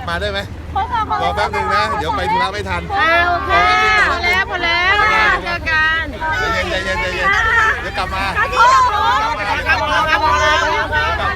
ลับมาได้ไหมรอแป๊บหนึงนะ เดี๋ยวไปธุระไม่ทัน อ่าโอเคพอแล้วพอแล้ว